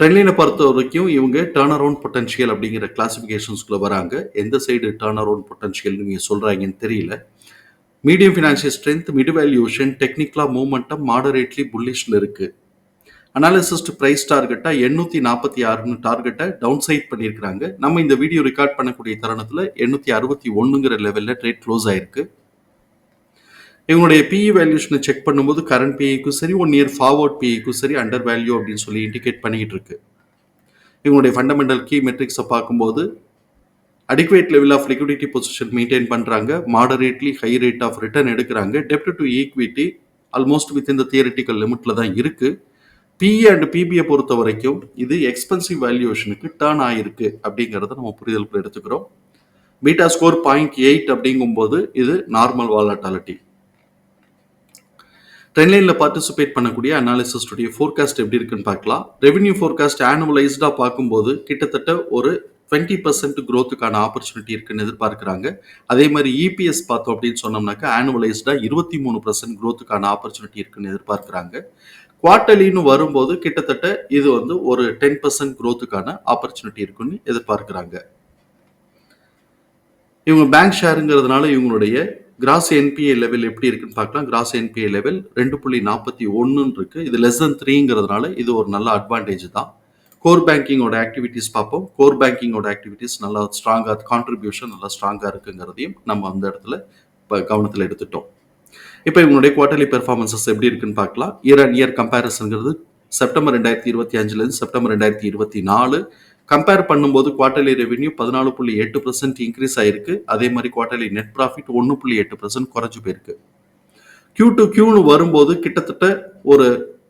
ட்ரெண்ட்லைனை பொறுத்த வரைக்கும் இவங்க டேர்ன் அரவுண்ட் பொட்டன்ஷியல் அப்படிங்கிற கிளாஸிஃபிகேஷன்ஸ்குள்ளே வராங்க. எந்த சைடு டேர்ன் அரவுண்ட் பொட்டன்ஷியல் நீங்கள் சொல்கிறாங்கன்னு தெரியல. Medium financial strength mid valuation டெக்னிக்கலாக மூவ்மெண்ட்டாக மாடரேட்லி புல்லிஷில் இருக்குது அனாலிசிஸ்ட் ப்ரைஸ் டார்கெட்டாக எண்ணூற்றி நாற்பத்தி ஆறுன்னு டார்கெட்டை டவுன் சைட் பண்ணியிருக்கிறாங்க. நம்ம இந்த வீடியோ ரெக்கார்ட் பண்ணக்கூடிய தருணத்தில் எண்ணூற்றி அறுபத்தி ஒன்றுங்கிற லெவலில் ட்ரேட் க்ளோஸ் ஆயிருக்கு. இவங்களுடைய பிஇ வேல்யூஷனை செக் பண்ணும்போது கரண்ட் பிஐக்கும் சரி ஒன் இயர் ஃபார்வர்ட் பிஐக்கும் சரி அண்டர் வேல்யூ அப்படின்னு சொல்லி இண்டிகேட் பண்ணிக்கிட்டு இருக்கு. இவங்களுடைய ஃபண்டமெண்டல் கீ மெட்ரிக்ஸை பார்க்கும்போது adequate level of liquidity position maintain பண்ணுறாங்க moderately high rate of return எடுக்கிறாங்க டெப்ட் டு ஈக்விட்டி ஆல்மோஸ்ட் வித் இந்த தியரிட்டிக்கல் லிமிட்டில் தான் இருக்குது பிஇ அண்ட் பிபியை பொறுத்த வரைக்கும் இது எக்ஸ்பென்சிவ் வேல்யூஷனுக்கு டேர்ன் ஆயிருக்கு அப்படிங்கிறத நம்ம புரிதலுக்கு எடுத்துக்கிறோம். பீட்டா ஸ்கோர் பாயிண்ட் எயிட் அப்படிங்கும்போது இது நார்மல் வாலட்டாலிட்டி ட்ரெண்ட்லைனில் பார்ட்டிசிபேட் பண்ணக்கூடிய அனாலிசிஸ்டுடைய ஃபோர்காஸ்ட் எப்படி இருக்குன்னு பார்க்கலாம். ரெவென்யூ ஃபோர்காஸ்ட் ஆனுவலைஸ்டாக பார்க்கும்போது கிட்டத்தட்ட ஒரு டுவெண்ட்டி பர்சன்ட் க்ரோத்துக்கான ஆப்பர்ச்சுனிட்டி இருக்குன்னு எதிர்பார்க்குறாங்க. அதே மாதிரி இபிஎஸ் பார்த்தோம் அப்படின்னு சொன்னோம்னாக்கா ஆனுவலைஸ்டாக இருபத்தி மூணு பர்சன்ட் க்ரோத்துக்கான ஆப்பர்ச்சுனிட்டி இருக்குன்னு எதிர்பார்க்குறாங்க. குவார்டர்லின்னு வரும்போது கிட்டத்தட்ட இது வந்து ஒரு டென் பர்சன்ட் க்ரோத்துக்கான ஆப்பர்ச்சுனிட்டி இருக்குன்னு எதிர்பார்க்குறாங்க. இவங்க பேங்க் ஷேருங்கிறதுனால இவங்களுடைய கிராஸ் என்பிஏ லெவல் எப்படி இருக்குன்னு பார்க்கலாம். கிராஸ் என்பிஏ லெவல் ரெண்டு புள்ளி நாற்பத்தி ஒன்றுன்னு இருக்கு. இது லெஸ் தென் த்ரீங்கிறதுனால இது ஒரு நல்ல அட்வான்டேஜ் தான். கோர் பேங்கிங்கோட ஆக்டிவிட்டீஸ் பார்ப்போம். கோர் பேங்கிங்கோட ஆக்டிவிட்டீஸ் நல்லா ஸ்ட்ராங்காக கான்ட்ரிபியூஷன் நல்லா ஸ்ட்ராங்காக இருக்குங்கிறதையும் நம்ம அந்த இடத்துல இப்போ கவனத்தில் எடுத்துட்டோம். இப்போ இவங்களுடைய குவார்டர்லி பெர்ஃபார்மன்சஸ் எப்படி இருக்குன்னு பார்க்கலாம். இயர் அண்ட் இயர் கம்பேரிசன்ங்கிறது செப்டம்பர் ரெண்டாயிரத்தி இருபத்தி அஞ்சுலேருந்து செப்டம்பர் ரெண்டாயிரத்தி இருபத்தி நாலு கம்பேர் பண்ணும்போது குவார்டர்லி ரெவென்யூ பதினாலு புள்ளி எட்டு பர்சன்ட் இன்க்ரீஸ் ஆயிருக்கு. அதே மாதிரி குவார்டர்லி நெட் ப்ராஃபிட் ஒன்று புள்ளி எட்டு பர்சன்ட் குறைஞ்சு போயிருக்கு. கியூ டு கியூன்னு வரும்போது கிட்டத்தட்ட ஒரு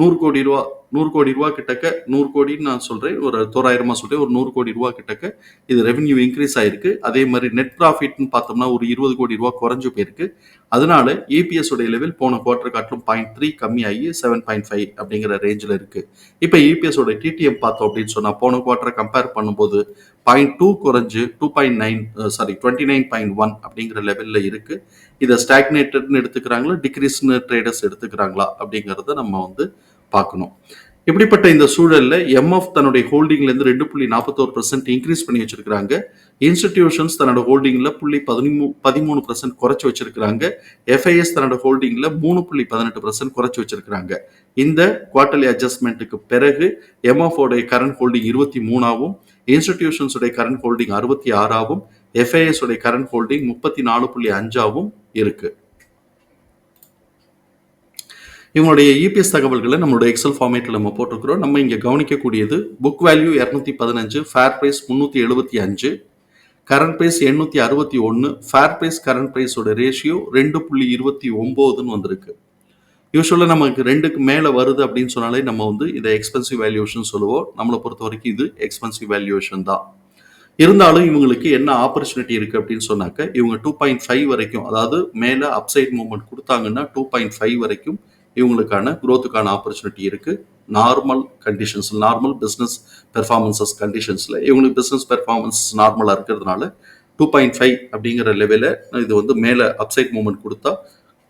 நூறு கோடி ரூபா நூறு கோடி ரூபா கிட்டக்க நூறு கோடின்னு நான் சொல்கிறேன் ஒரு தோராயிரமாக சொல்கிறேன் ஒரு நூறு கோடி ரூபா கிட்டக்க இது ரெவென்யூ இன்க்ரீஸ் ஆயிருக்கு. அதே மாதிரி நெட் ப்ராஃபிட்னு பார்த்தோம்னா ஒரு இருபது கோடி ரூபா குறைஞ்சு போயிருக்கு. அதனால ஏபிஎஸ் உடைய லெவல் போன குவார்டர் காட்டிலும் பாயிண்ட் த்ரீ கம்மி ஆகி செவன் பாயிண்ட் ஃபைவ் அப்படிங்கிற ரேஞ்சில் இருக்குது இப்போ ஏபிஎஸ் உடைய டிடிஎம் பார்த்தோம் அப்படின்னு சொன்னால் போன குவார்டரை கம்பேர் பண்ணும்போது பாயிண்ட் டூ குறைஞ்சு two point nine sorry twenty nine point one அப்படிங்கிற லெவலில் இருக்குது இதை ஸ்டாக்னேட்டட்னு எடுத்துக்கிறாங்களா டிக்ரீஸ்னு ட்ரேடர்ஸ் எடுத்துக்கிறாங்களா அப்படிங்கிறத நம்ம வந்து பார்க்கணும். இப்படிப்பட்ட இந்த சூழல்ல எம்எஃப் தன்னுடைய ஹோல்டிங்ல இருந்து ரெண்டு புள்ளி நாற்பத்தோரு பர்சன்ட் இன்க்ரீஸ் பண்ணி வச்சிருக்காங்க இன்ஸ்டிடியூஷன்ஸ் தன்னோட ஹோல்டிங்ல புள்ளி பதிமூ பதிமூணு பர்சன்ட் குறைச்சி வச்சிருக்காங்க எஃப்ஐஎஸ் தன்னோட ஹோல்டிங்ல மூணு புள்ளி பதினெட்டு பர்சன்ட் குறைச்சி வச்சிருக்காங்க இந்த குவார்டர்லி அட்ஜஸ்ட்மெண்ட்டுக்கு பிறகு எம்எஃப்ஓடைய கரண்ட் ஹோல்டிங் இருபத்தி மூணாவும் இன்ஸ்டிடியூஷன்ஸுடைய கரண்ட் ஹோல்டிங் அறுபத்தி ஆறாவும் எஃப்ஐஎஸ் உடைய கரண்ட் ஹோல்டிங் முப்பத்தி நாலு புள்ளி அஞ்சாவும் இருக்குது இவங்களுடைய இபிஎஸ் தகவல்களை நம்மளுடைய எக்ஸல் ஃபார்மேட்டில் நம்ம போட்டிருக்கிறோம். நம்ம இங்கே கவனிக்கக்கூடியது புக் வேல்யூ இரநூத்தி பதினஞ்சு ஃபேர் ப்ரைஸ் முந்நூற்றி எழுபத்தி அஞ்சு கரண்ட் ப்ரைஸ் எண்ணூற்றி அறுபத்தி ஒன்று ஃபேர் ப்ரைஸ் கரண்ட் ப்ரைஸோட ரேஷியோ ரெண்டு புள்ளி இருபத்தி ஒம்போதுன்னு வந்திருக்கு. யூஸ்வலாக நமக்கு ரெண்டுக்கு மேலே வருது அப்படின்னு சொன்னாலே நம்ம வந்து இதை எக்ஸ்பென்சிவ் வேல்யூஷன் சொல்லுவோம். நம்மளை பொறுத்த வரைக்கும் இது எக்ஸ்பென்சிவ் வேல்யூஷன் தான். இருந்தாலும் இவங்களுக்கு என்ன ஆப்பர்ச்சுனிட்டி இருக்குது அப்படின்னு சொன்னாக்க இவங்க டூ பாயிண்ட் ஃபைவ் வரைக்கும் அதாவது மேலே அப்சைட் மூவ்மெண்ட் கொடுத்தாங்கன்னா டூ பாயிண்ட் ஃபைவ் வரைக்கும் இவங்களுக்கான குரோத்துக்கான ஆப்பர்ச்சுனிட்டி இருக்குது normal conditions normal business performances கண்டிஷன்ஸில் இவங்களுக்கு பிஸ்னஸ் பெர்ஃபார்மன்ஸ் நார்மலாக இருக்கிறதுனால டூ பாயிண்ட் ஃபைவ் அப்படிங்கிற லெவலில் இது வந்து மேலே அப்சைட் மூமெண்ட் கொடுத்தா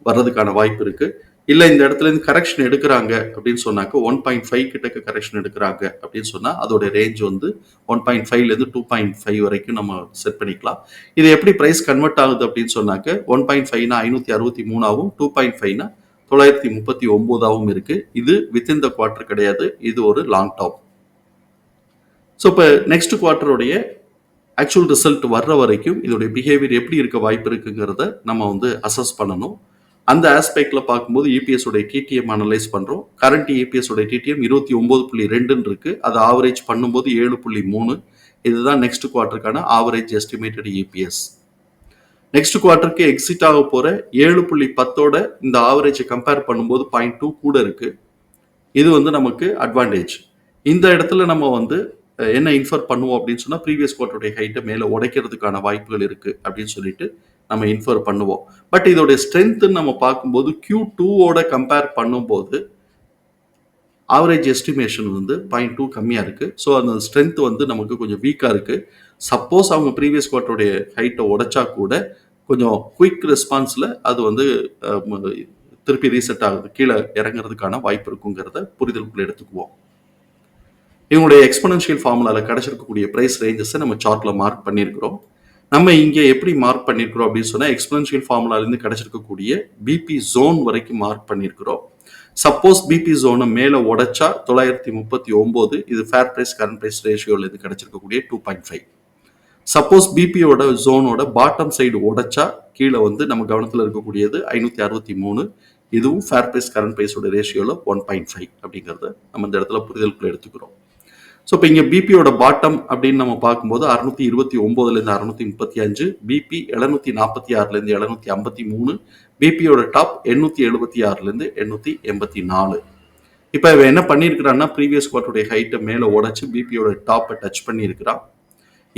வர்றதுக்கான வாய்ப்பு இருக்குது இல்லை இந்த இடத்துல இருந்து கரெக்ஷன் எடுக்கிறாங்க அப்படின்னு சொன்னாக்க ஒன் பாயிண்ட் ஃபைவ் கிட்டக்க கரெக்ஷன் எடுக்கிறாங்க அப்படின்னு சொன்னால் அதோட ரேஞ்ச் வந்து ஒன் பாயிண்ட் ஃபைவ்லேருந்து டூ பாயிண்ட் ஃபைவ் வரைக்கும் நம்ம செட் பண்ணிக்கலாம். இது எப்படி ப்ரைஸ் கன்வெர்ட் ஆகுது அப்படின்னு சொன்னாக்க ஒன் பாயிண்ட் ஃபைவ்னா ஐநூற்றி அறுபத்தி மூணாவும் டூ பாயிண்ட் ஃபைவ்னா தொள்ளாயிரத்தி முப்பத்தி ஒன்பதாகவும் இருக்கு. இது வித்தின் த குவார்டர் கிடையாது. இது ஒரு லாங் டாப் ஸோ இப்போ நெக்ஸ்ட் குவார்டருடைய ஆக்சுவல் ரிசல்ட் வர்ற வரைக்கும் இதோடைய பிஹேவியர் எப்படி இருக்க வாய்ப்பு இருக்குங்கிறத நம்ம வந்து அசஸ் பண்ணணும். அந்த ஆஸ்பெக்ட்ல பார்க்கும்போது இபிஎஸ் உடைய டிடிஎம் அனலைஸ் பண்றோம். கரண்ட் இபிஎஸ் உடைய டிடிஎம் இருபத்தி ஒன்பது புள்ளி ரெண்டுன்னு இருக்கு. அது ஆவரேஜ் பண்ணும்போது ஏழு புள்ளி மூணு. இதுதான் நெக்ஸ்ட் குவார்டருக்கான ஆவரேஜ் எஸ்டிமேட்டட் இபிஎஸ் நெக்ஸ்ட் குவார்ட்டருக்கு எக்ஸிட் ஆக போற ஏழு புள்ளி பத்தோட இந்த ஆவரேஜை கம்பேர் பண்ணும்போது பாயிண்ட் டூ கூட இருக்கு. இது வந்து நமக்கு அட்வான்டேஜ் இந்த இடத்துல நம்ம வந்து என்ன இன்ஃபர் பண்ணுவோம் அப்படின்னு சொன்னா ப்ரீவியஸ் குவார்டருடைய ஹைட்டை மேலே உடைக்கிறதுக்கான வாய்ப்புகள் இருக்கு அப்படின்னு சொல்லிட்டு நம்ம இன்ஃபர் பண்ணுவோம். பட் இதோடைய ஸ்ட்ரென்த்துன்னு நம்ம பார்க்கும்போது கியூ டூவோட கம்பேர் பண்ணும்போது ஆவரேஜ் எஸ்டிமேஷன் வந்து பாயிண்ட் டூ கம்மியாக இருக்குது ஸோ அந்த ஸ்ட்ரென்த் வந்து நமக்கு கொஞ்சம் வீக்காக இருக்குது சப்போஸ் அவங்க ப்ரீவியஸ் குவார்ட்டருடைய ஹைட்டை உடைச்சா கூட கொஞ்சம் குயிக் ரெஸ்பான்ஸில் அது வந்து திருப்பி ரீசெட் ஆகுது. கீழே இறங்குறதுக்கான வாய்ப்பு இருக்குங்கிறத புரிதலுக்குள்ள எடுத்துக்குவோம். இவங்களுடைய எக்ஸ்பனன்ஷியல் ஃபார்முலாவில் கிடைச்சிருக்கக்கூடிய ப்ரைஸ் ரேஞ்சஸை நம்ம சார்ட்டில் மார்க் பண்ணியிருக்கிறோம். நம்ம இங்கே எப்படி மார்க் பண்ணியிருக்கிறோம் அப்படின்னு சொன்னால் எக்ஸ்பனன்ஷியல் ஃபார்முலாலேருந்து கிடைச்சிருக்கக்கூடிய பிபி ஜோன் வரைக்கும் மார்க் பண்ணியிருக்கிறோம். சப்போஸ் பிபி ஜோனை மேலே உடைச்சா தொள்ளாயிரத்தி முப்பத்தி ஒம்பது இது ஃபேர் ப்ரைஸ் கரண்ட் ப்ரைஸ் ரேஷியோவில் இது கிடைச்சிருக்கக்கூடிய டூ பாயிண்ட் ஃபைவ் சப்போஸ் பிபியோட ஜோனோட பாட்டம் சைடு உடைச்சா கீழே வந்து நம்ம கவனத்தில் இருக்கக்கூடியது ஐநூற்றி அறுபத்தி மூணு. இதுவும் ஃபேர் ப்ரைஸ் கரண்ட் ப்ரைஸோட ரேஷியோவில் ஒன் பாயிண்ட் ஃபைவ் அப்படிங்கிறத நம்ம இந்த இடத்துல புரிதலுக்குள்ள எடுத்துக்கிறோம். ஸோ இப்போ இங்கே பிபியோட பாட்டம் அப்படின்னு நம்ம பார்க்கும்போது அறுநூத்தி இருபத்தி ஒம்போதுலேருந்து அறுநூத்தி முப்பத்தி அஞ்சு பிபி எழுநூத்தி நாற்பத்தி ஆறுலேருந்து எழுநூத்தி ஐம்பத்தி மூணு பிபியோட டாப் எண்ணூற்றி எழுபத்தி ஆறுலேருந்து எண்ணூற்றி எண்பத்தி நாலு. இப்போ இவன் என்ன பண்ணியிருக்கிறான்னா ப்ரீவியஸ் குவார்ட்டருடைய ஹைட்டை மேலே உடச்சி பிபியோட டாப்பை டச் பண்ணியிருக்கிறான்.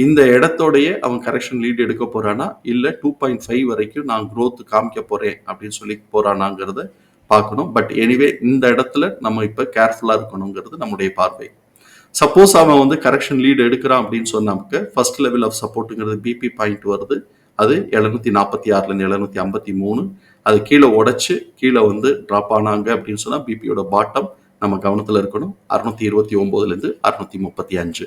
இந்த இடத்தோடைய அவன் கரெக்ஷன் லீட் எடுக்க போறானா? இல்லை டூ பாயிண்ட் ஃபைவ் வரைக்கும் நான் க்ரோத் காமிக்க போறேன் அப்படின்னு சொல்லி போறானாங்கிறத பார்க்கணும். பட் எனிவே இந்த இடத்துல நம்ம இப்போ கேர்ஃபுல்லாக இருக்கணுங்கிறது நம்முடைய பார்வை. சப்போஸ் அவன் வந்து கரெக்ஷன் லீடு எடுக்கிறான் அப்படின்னு சொன்னாக்க ஃபர்ஸ்ட் லெவல் ஆஃப் சப்போர்ட்டுங்கிறது பிபி பாயிண்ட் வருது. அது எழுநூத்தி நாற்பத்தி ஆறுலேருந்து எழுநூத்தி ஐம்பத்தி மூணு. அது கீழே உடைச்சு கீழே வந்து ட்ராப் ஆனாங்க அப்படின்னு சொன்னால் பிபியோட பாட்டம் நம்ம கவனத்தில் இருக்கணும். அறுநூத்தி இருபத்தி ஒம்போதுலேருந்து அறுநூத்தி முப்பத்தி அஞ்சு.